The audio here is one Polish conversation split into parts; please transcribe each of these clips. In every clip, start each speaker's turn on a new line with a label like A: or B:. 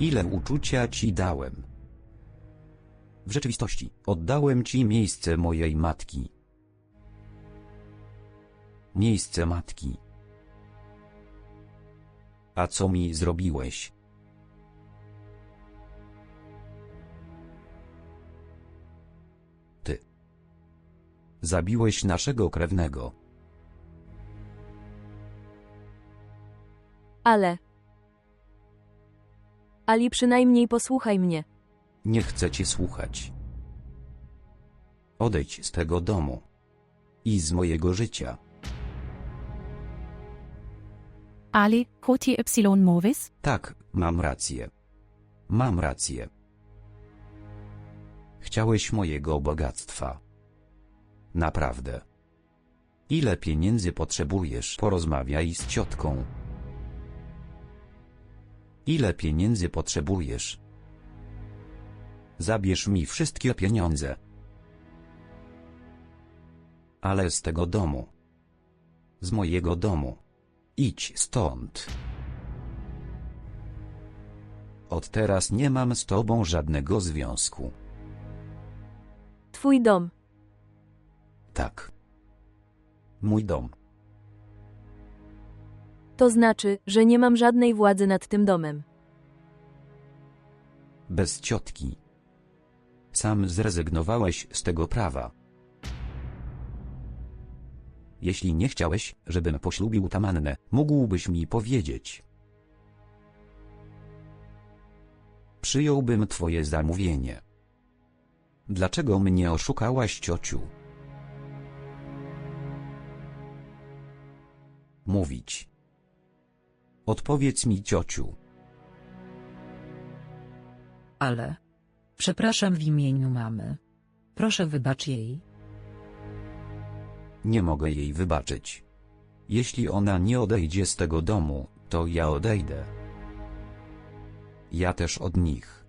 A: Ile uczucia ci dałem. W rzeczywistości, oddałem ci miejsce mojej matki. Miejsce matki. A co mi zrobiłeś? Ty. Zabiłeś naszego krewnego.
B: Ale. Ali, przynajmniej posłuchaj mnie.
A: Nie chcę cię słuchać. Odejdź z tego domu. I z mojego życia.
C: Ali, Koti Y Movis?
A: Tak, mam rację. Mam rację. Chciałeś mojego bogactwa. Naprawdę. Ile pieniędzy potrzebujesz? Porozmawiaj z ciotką. Ile pieniędzy potrzebujesz? Zabierz mi wszystkie pieniądze. Ale z tego domu. Z mojego domu. Idź stąd. Od teraz nie mam z tobą żadnego związku.
B: Twój dom.
A: Tak. Mój dom.
B: To znaczy, że nie mam żadnej władzy nad tym domem.
A: Bez ciotki. Sam zrezygnowałeś z tego prawa. Jeśli nie chciałeś, żebym poślubił Tamannę, mógłbyś mi powiedzieć. Przyjąłbym twoje zamówienie. Dlaczego mnie oszukałaś, ciociu? Mówić. Odpowiedz mi, ciociu.
D: Ale. Przepraszam w imieniu mamy. Proszę wybacz jej.
A: Nie mogę jej wybaczyć. Jeśli ona nie odejdzie z tego domu, to ja odejdę. Ja też od nich.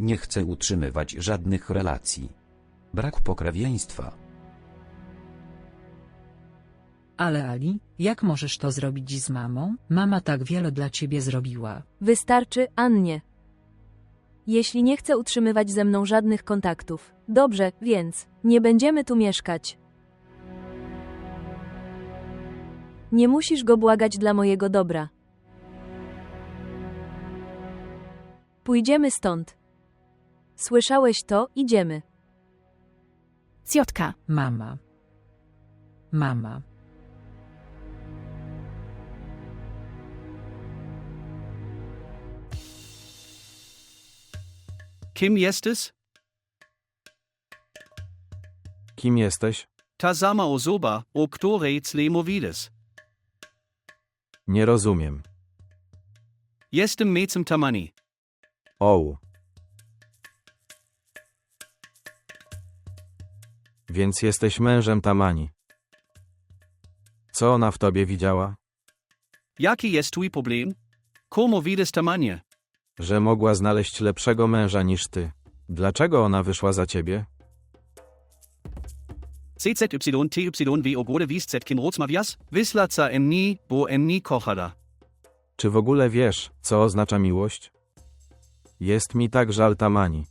A: Nie chcę utrzymywać żadnych relacji. Brak pokrewieństwa.
D: Ale Ali, jak możesz to zrobić z mamą? Mama tak wiele dla ciebie zrobiła.
B: Wystarczy, Annie. Jeśli nie chce utrzymywać ze mną żadnych kontaktów. Dobrze, więc nie będziemy tu mieszkać. Nie musisz go błagać dla mojego dobra. Pójdziemy stąd. Słyszałeś to, idziemy.
C: Ciotka.
D: Mama. Mama.
E: Kim jesteś?
F: Kim jesteś?
E: Ta sama osoba, o której tle mówisz.
F: Nie rozumiem.
E: Jestem mecem Tamani.
F: Oł. Więc jesteś mężem Tamani. Co ona w tobie widziała?
E: Jaki jest twój problem? Komu widzisz Tamanie?
F: Że mogła znaleźć lepszego męża niż ty. Dlaczego ona wyszła za ciebie?
E: CZYTYW emni, bo emni kochada.
F: Czy w ogóle wiesz, co oznacza miłość? Jest mi tak żal Tamani.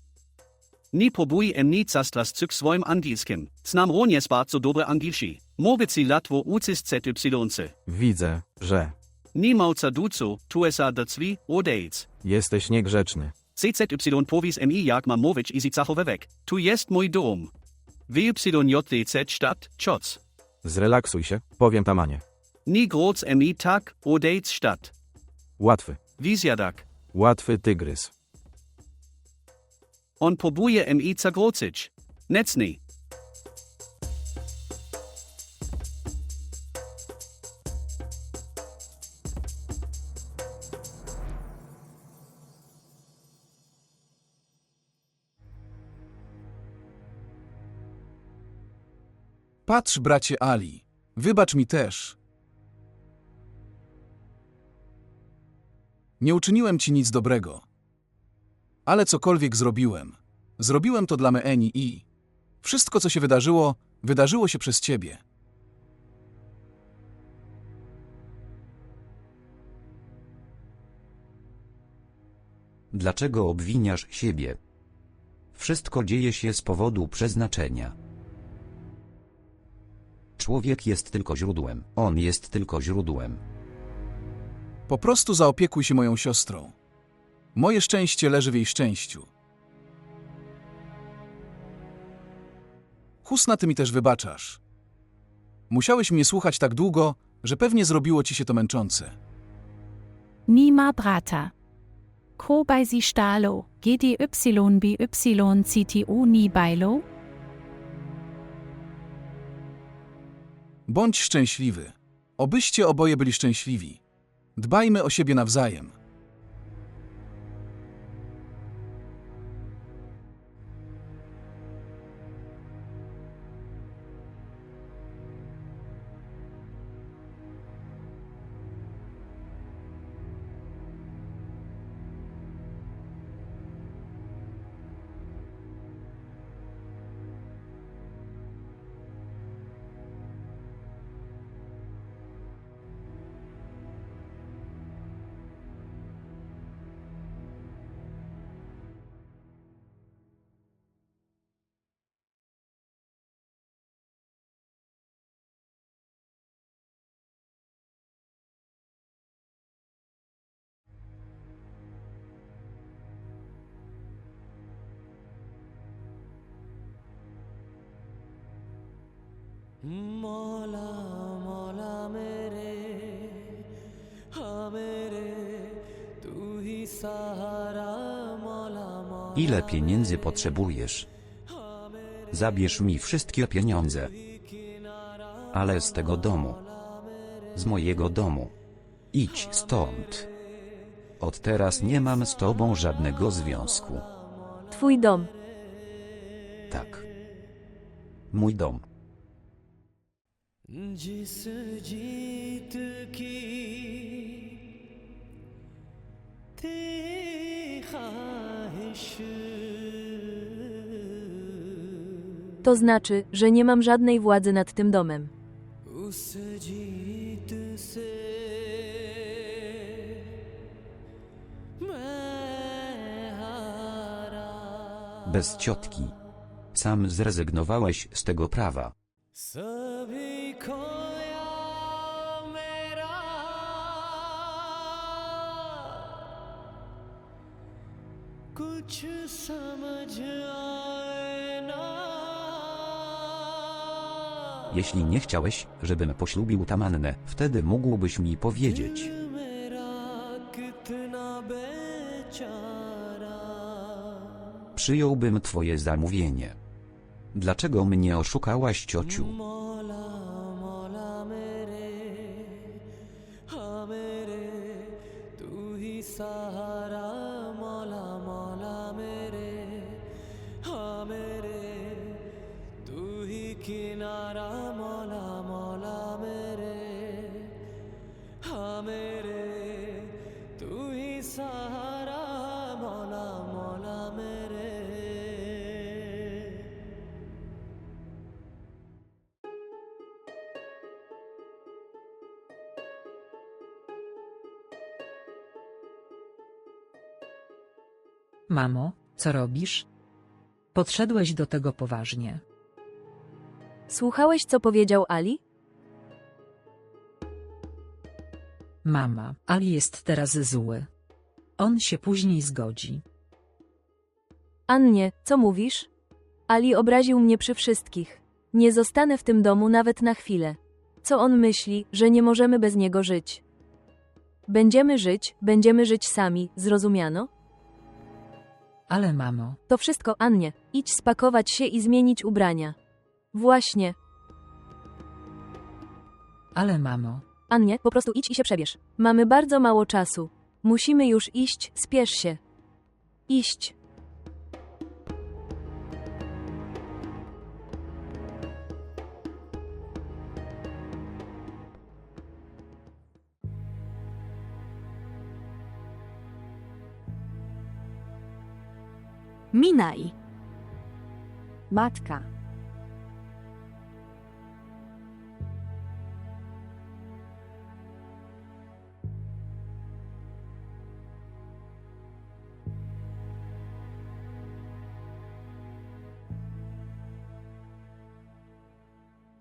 E: Ni próbuj emni castras cyk swoim angielskim. Znam również bardzo dobre angielski. Mowici latwo ucis ZYC.
F: Widzę, że
E: Ni mauca ducu, tuesa dacwi, odejdź.
F: jesteś niegrzeczny.
E: CZY povis mi jak mam mówić i zicachowewek. Tu jest mój dom. WYJDZ Stadt, Czotz.
F: Zrelaksuj się, powiem Tamanie.
E: Ni groß mi tak, odejdź Stadt.
F: Łatwy,
E: Wizjadak.
F: łatwy tygrys.
E: On próbuje mi zagrozić. Necni.
G: Patrz, bracie Ali, wybacz mi też. Nie uczyniłem ci nic dobrego. Ale cokolwiek zrobiłem, zrobiłem to dla Meeni i wszystko, co się wydarzyło, wydarzyło się przez ciebie.
A: Dlaczego obwiniasz siebie? Wszystko dzieje się z powodu przeznaczenia. Człowiek jest tylko źródłem, on jest tylko źródłem.
G: Po prostu zaopiekuj się moją siostrą. Moje szczęście leży w jej szczęściu. Husna, ty mi też wybaczasz. Musiałeś mnie słuchać tak długo, że pewnie zrobiło ci się to męczące.
C: Nima brata. Ko bei sie stalo, GDY BY CTU ni bailo?
G: Bądź szczęśliwy. Obyście oboje byli szczęśliwi. Dbajmy o siebie nawzajem.
H: मौला मौला मेरे हाँ मेरे तू ही सहारा मौला मौला
A: Ile pieniędzy potrzebujesz? Zabierz mi wszystkie pieniądze. Ale z tego domu. Z mojego domu. Idź stąd. Od teraz nie mam z tobą żadnego związku.
B: Twój dom.
A: Tak. Mój dom.
H: जिस जीत की थी ख्वाहिश
B: To znaczy, że nie mam żadnej władzy nad tym domem.
H: उस जीत से मैं हारा
A: Bez ciotki. Sam zrezygnowałeś z tego prawa.
H: सभी खोया मेरा कुछ समझ आए ना
A: Jeśli nie chciałeś, żebym poślubił tamannę, wtedy mógłbyś mi powiedzieć.
H: दिल मेरा कितना बेचारा
A: Przyjąłbym twoje zamówienie. Dlaczego mnie oszukałaś, ciociu?
D: Mamo, co robisz? Podszedłeś do tego poważnie.
B: Słuchałeś, co powiedział Ali?
D: Mama, Ali jest teraz zły. On się później zgodzi.
B: Annie, co mówisz? Ali obraził mnie przy wszystkich. Nie zostanę w tym domu nawet na chwilę. Co on myśli, że nie możemy bez niego żyć? Będziemy żyć, będziemy żyć sami, zrozumiano?
D: Ale mamo,
B: To wszystko, Annie. Idź spakować się i zmienić ubrania. Właśnie.
D: ale mamo,
B: Annie, po prostu idź i się przebierz. Mamy bardzo mało czasu. Musimy już iść, spiesz się. Iść.
I: Matka.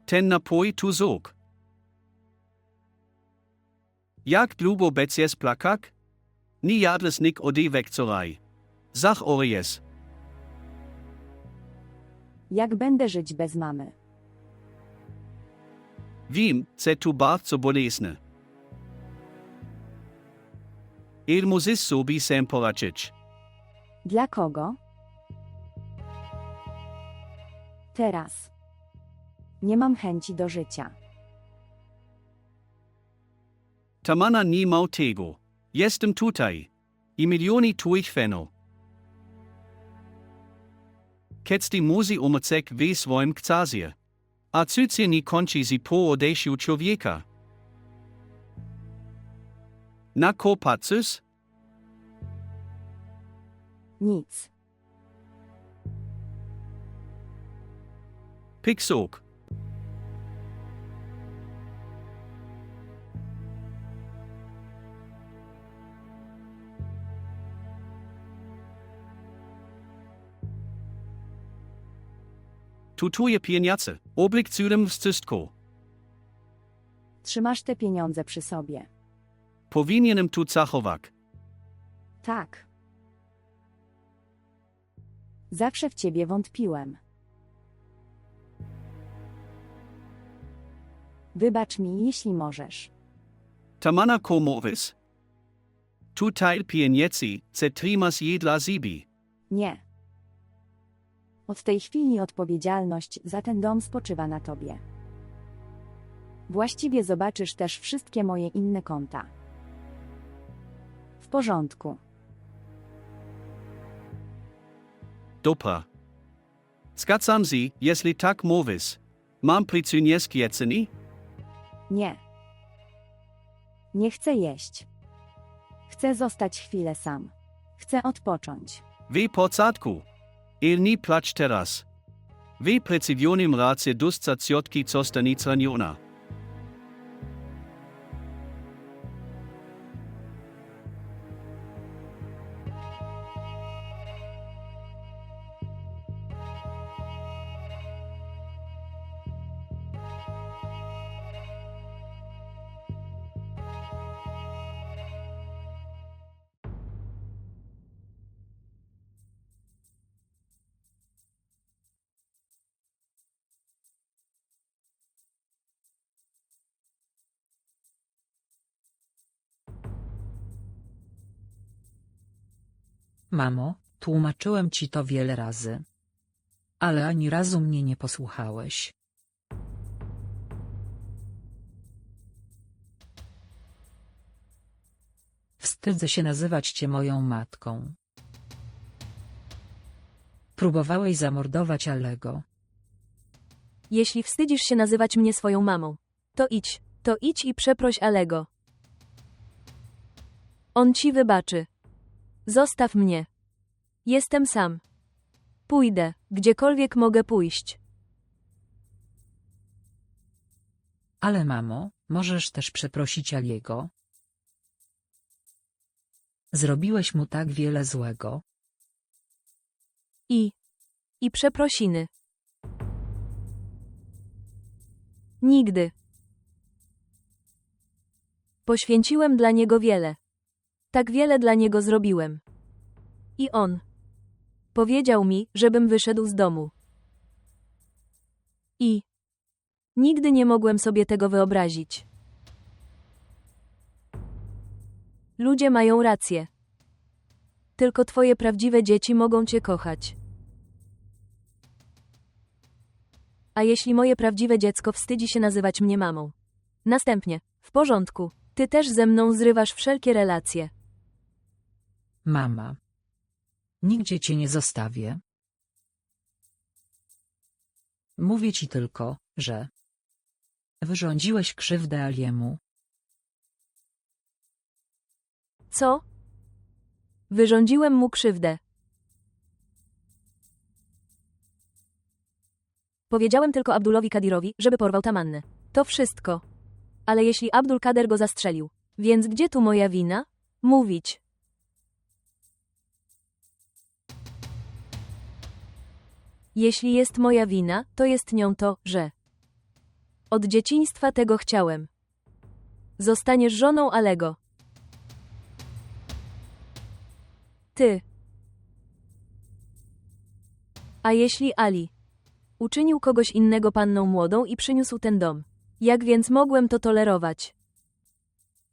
E: Ten napój tu zuk. Jak długo becies plakak? Nie jadles nik odewekcoraj. Zach ories.
I: Jak będę żyć bez mamy?
E: Wiem, ce tu bardzo bolesne. Il musis sobi sem poracic.
I: Dla kogo? Teraz. Nie mam chęci do życia.
E: Tamana ni mau tego. Jestem tutaj. I milioni tuich feno. Kec di muzi umacek ve swoim kcazie. A cycie ni konci zi po odesiu człowieka. Na ko patsus?
I: Nic.
E: Pixok. Tutuje pieniądze, oblik cudem wszystko.
I: Trzymasz te pieniądze przy sobie.
E: Powinienem tu zachować.
I: Tak. Zawsze w ciebie wątpiłem. Wybacz mi, jeśli możesz.
E: Tamana ko movis. Tutaj pieniędzy, ce trimas jedla zibi.
I: Nie. Od tej chwili odpowiedzialność za ten dom spoczywa na tobie. Właściwie zobaczysz też wszystkie moje inne konta. W porządku.
E: Dobra. Zgadzam się, jeśli tak mówisz. Mam przyczyniec jedzenie?
I: Nie. Nie chcę jeść. Chcę zostać chwilę sam. Chcę odpocząć.
E: W porządku. Il nie plać teraz. W przeciwionym razie dostać ciotki co stanica
D: Mamo, tłumaczyłem ci to wiele razy. Ale ani razu mnie nie posłuchałeś. Wstydzę się nazywać cię moją matką. Próbowałeś zamordować Alego.
B: Jeśli wstydzisz się nazywać mnie swoją mamą, to idź, to idź i przeproś Alego. On ci wybaczy. Zostaw mnie. Jestem sam. Pójdę, gdziekolwiek mogę pójść.
D: Ale mamo, możesz też przeprosić Aliego. Zrobiłeś mu tak wiele złego.
B: I. I przeprosiny. Nigdy. Poświęciłem dla niego wiele. Tak wiele dla niego zrobiłem. I on. Powiedział mi, żebym wyszedł z domu. I. Nigdy nie mogłem sobie tego wyobrazić. Ludzie mają rację. Tylko twoje prawdziwe dzieci mogą cię kochać. A jeśli moje prawdziwe dziecko wstydzi się nazywać mnie mamą? Następnie, w porządku, ty też ze mną zrywasz wszelkie relacje.
D: Mama. Nigdzie cię nie zostawię. Mówię ci tylko, że wyrządziłeś krzywdę Aliemu.
B: Co? Wyrządziłem mu krzywdę. Powiedziałem tylko Abdulowi Kadirowi, żeby porwał Tamannę. To wszystko. Ale jeśli Abdul Kader go zastrzelił, więc gdzie tu moja wina? Mówić. Jeśli jest moja wina, to jest nią to, że Od dzieciństwa tego chciałem. Zostaniesz żoną Alego. Ty. A jeśli Ali uczynił kogoś innego panną młodą i przyniósł ten dom? Jak więc mogłem to tolerować?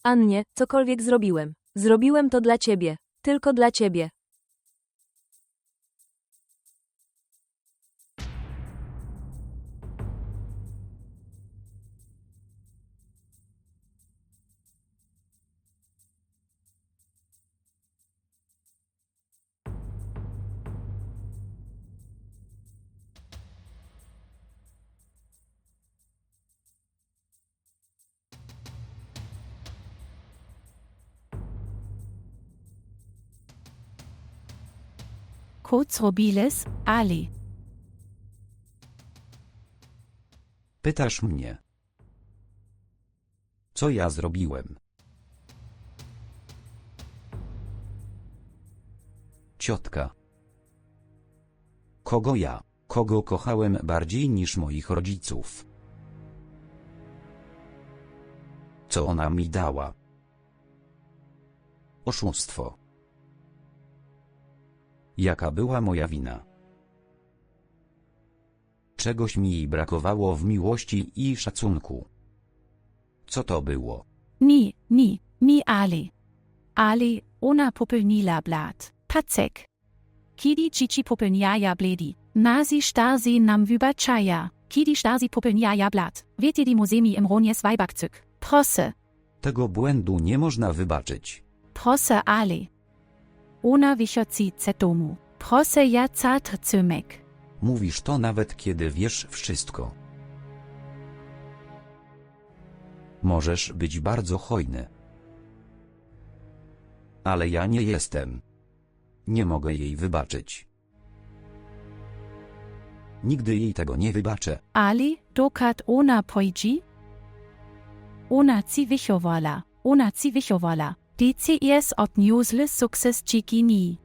B: Annie, cokolwiek zrobiłem. Zrobiłem to dla ciebie. Tylko dla ciebie.
C: Kurz Ali.
A: Pytasz mnie. Co ja zrobiłem? Ciotka. Kogo ja, kogo kochałem bardziej niż moich rodziców? Co ona mi dała? Oszustwo. Jaka była moja wina? Czegoś mi brakowało w miłości i szacunku. Co to było?
C: Nie, nie, nie Ali. Ali, ona popelnila blat. Pacek. Kidi cici popelniaja bledi. Nazi starsi nam wybaczaja. Kidi starsi popelniaja blat. Di muzemi im Weibakzyk. Prosse,
A: Tego błędu nie można wybaczyć.
C: prosse Ali. Ona wichoci domu. Prosse ja cat cymek.
A: Mówisz to nawet kiedy wiesz wszystko. Możesz być bardzo hojny. Ale ja nie jestem. Nie mogę jej wybaczyć. Nigdy jej tego nie wybaczę.
C: Ali, dokat ona pojdzi? Ona ci wichovala. Ona ci wichovala. DCS od newsle sukces chiki ni.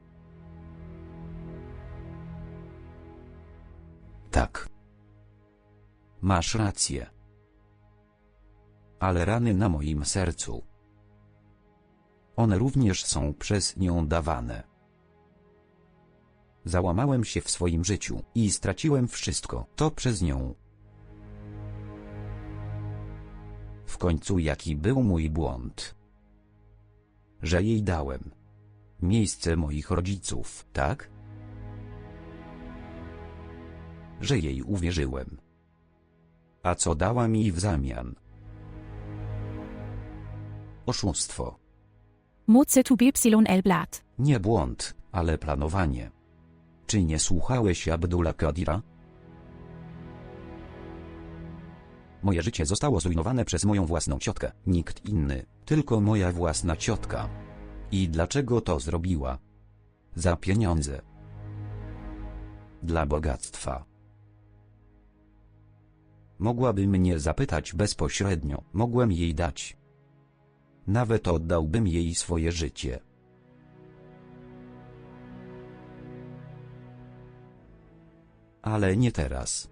A: Tak. Masz rację. Ale rany na moim sercu. One również są przez nią dawane. Załamałem się w swoim życiu i straciłem wszystko. To przez nią. W końcu jaki był mój błąd? Że jej dałem. Miejsce moich rodziców, tak? Że jej uwierzyłem. A co dała mi w zamian? Oszustwo.
C: Moze tu bipsilon el blat.
A: Nie błąd, ale planowanie. Czy nie słuchałeś Abdullah Kadira? Moje życie zostało zrujnowane przez moją własną ciotkę. Nikt inny, tylko moja własna ciotka. I dlaczego to zrobiła? Za pieniądze. Dla bogactwa. Mogłaby mnie zapytać bezpośrednio, mogłem jej dać. Nawet oddałbym jej swoje życie. Ale nie teraz.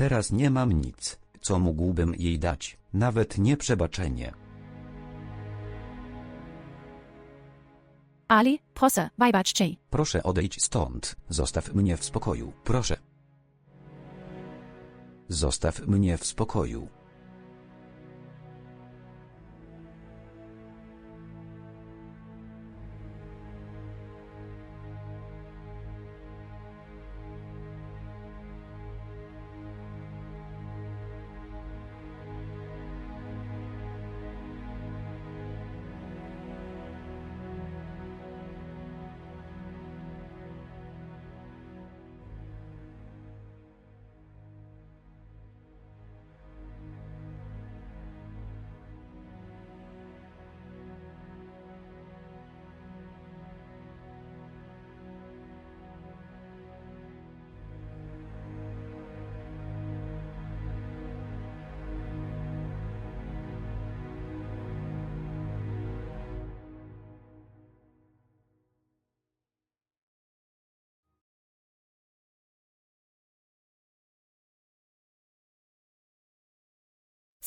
A: Teraz nie mam nic, co mógłbym jej dać, nawet nie przebaczenie.
C: Ali, prosse, weibacz
A: Proszę odejdź stąd, zostaw mnie w spokoju, proszę. Zostaw mnie w spokoju.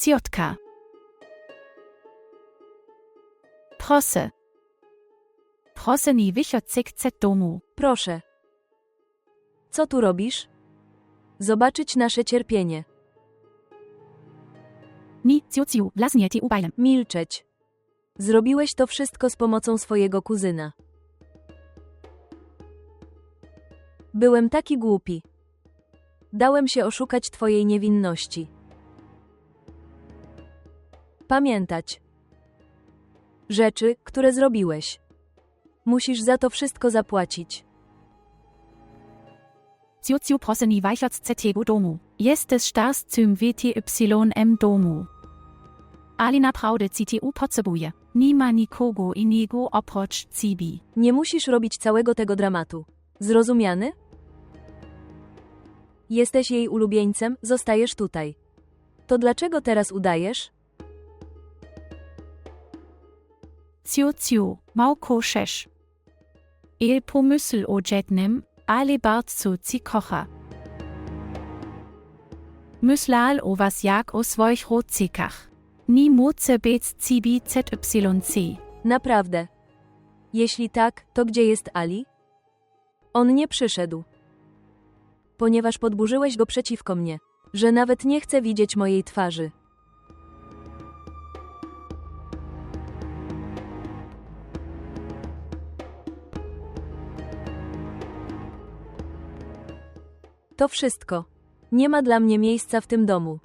C: Ciotka. Proszę. Proszę nie wychodźcie z domu.
B: Proszę. Co tu robisz? Zobaczyć nasze cierpienie.
C: Ni ciociu, wlasniecie ubajlem.
B: Milczeć. Zrobiłeś to wszystko z pomocą swojego kuzyna. Byłem taki głupi. Dałem się oszukać twojej niewinności. Pamiętać. Rzeczy, które zrobiłeś. Musisz za to wszystko zapłacić.
C: Nie wychodźcie z tego domu. Jesteś stars zum WTYM domu. Ali naprawdę CTU potrzebuje. Nie ma nikogo innego oprócz Cibi.
B: Nie musisz robić całego tego dramatu. Zrozumiany? Jesteś jej ulubieńcem, zostajesz tutaj. To dlaczego teraz udajesz?
C: Ciociu, małko szesz. Il pomysł o jednym, ale bardzo kocha. Myślał o was jak o swoich rodzicach. Nie moce być Cibi ZYC.
B: Naprawdę. Jeśli tak, to gdzie jest Ali? On nie przyszedł. Ponieważ podburzyłeś go przeciwko mnie, że nawet nie chce widzieć mojej twarzy. To wszystko. Nie ma dla mnie miejsca w tym domu.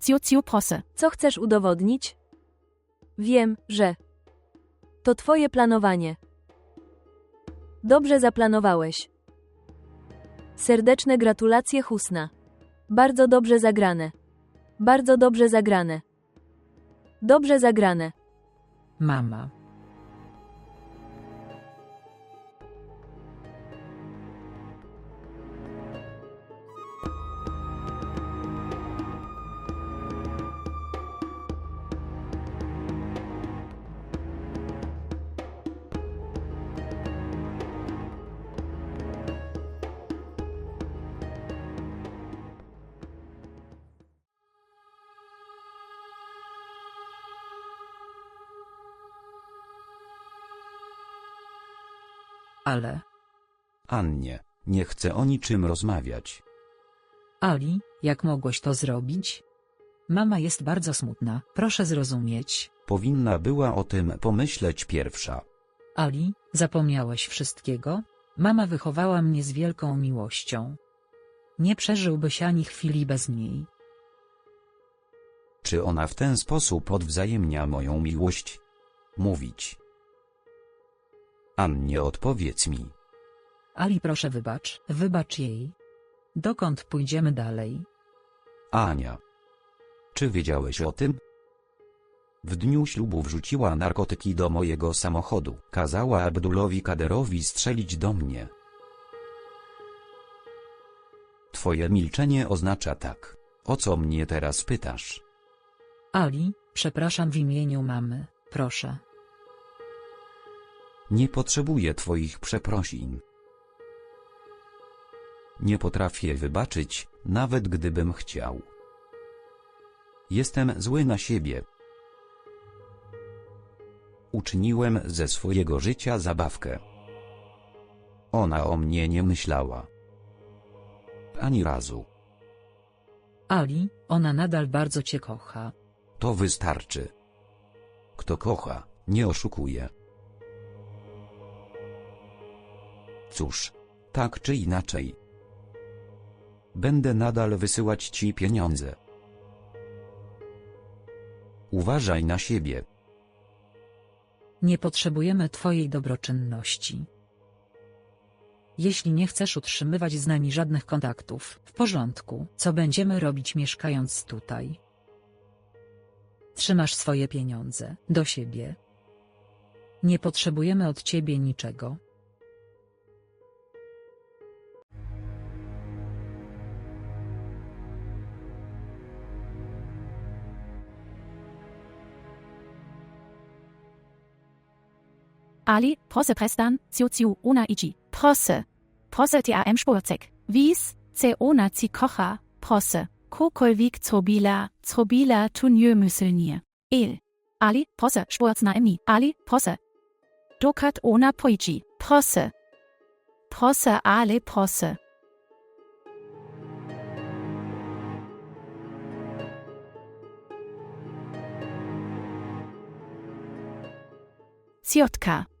C: Ciociu proszę.
B: Co chcesz udowodnić? Wiem, że to twoje planowanie. Dobrze zaplanowałeś. Serdeczne gratulacje Husna. Bardzo dobrze zagrane. Bardzo dobrze zagrane. Dobrze zagrane.
D: Mama. Ale,
A: Annie, nie chcę o niczym rozmawiać.
D: Ali, jak mogłeś to zrobić? Mama jest bardzo smutna, proszę zrozumieć.
A: Powinna była o tym pomyśleć pierwsza.
D: Ali, zapomniałeś wszystkiego? Mama wychowała mnie z wielką miłością. Nie przeżyłbyś ani chwili bez niej.
A: Czy ona w ten sposób odwzajemnia moją miłość? Mówić. Annie, odpowiedz mi.
D: Ali, proszę wybacz, wybacz jej. Dokąd pójdziemy dalej?
A: Ania. Czy wiedziałeś o tym? W dniu ślubu wrzuciła narkotyki do mojego samochodu. Kazała Abdulowi Kaderowi strzelić do mnie. Twoje milczenie oznacza tak. O co mnie teraz pytasz?
D: Ali, przepraszam w imieniu mamy, proszę.
A: Nie potrzebuję twoich przeprosin. Nie potrafię wybaczyć, nawet gdybym chciał. Jestem zły na siebie. Uczyniłem ze swojego życia zabawkę. Ona o mnie nie myślała. Ani razu.
D: Ali, ona nadal bardzo cię kocha.
A: To wystarczy. Kto kocha, nie oszukuje. Cóż, tak czy inaczej. Będę nadal wysyłać ci pieniądze. Uważaj na siebie.
D: Nie potrzebujemy twojej dobroczynności. Jeśli nie chcesz utrzymywać z nami żadnych kontaktów, w porządku, co będziemy robić mieszkając tutaj? Trzymasz swoje pieniądze, do siebie. Nie potrzebujemy od ciebie niczego.
C: Ali, proszę przestań, ciociu, ona idzie. Proszę. Proszę cię am szpurcek. Wies, ce ona ci kocha, proszę. Kokolvik Zobila, Zobila Tunjö Müsselnir. El. Ali, Posse, Sportsna Emni. Ali, Posse. Dokat Ona Poichi. Posse. Posse Ale Posse. Ciotka.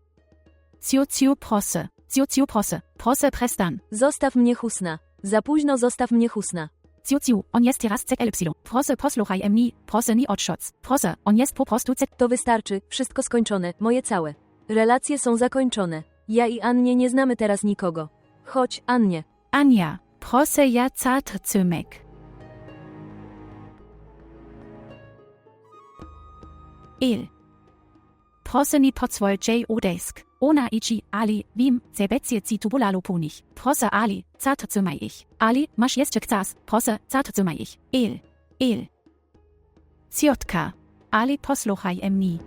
C: Cio Cio Posse. Cio Cio Posse. Posse Prestan.
B: Zostaw mnie husna. Za późno zostaw mnie husna.
C: Ciu ciu, on jest teraz cek epsilon. Prosse posluchaj emni, prosse ni odshots. Prosse, on jest po prostu cek.
B: To wystarczy, wszystko skończone, moje całe. Relacje są zakończone. Ja i Annie nie znamy teraz nikogo. Chodź, Annie.
C: Anja, prosse ja zart zymek. El. Prosse ni potsvol j odesk. Ona ichi, Ali, Wim, Sebecie ci tubulalo punich. Prosse Ali, zart zymaj ich. Ali, masz jeszcze chcas, prosse, zart zymaj ich. El. El. Ciotka. Ali posluchaj emni.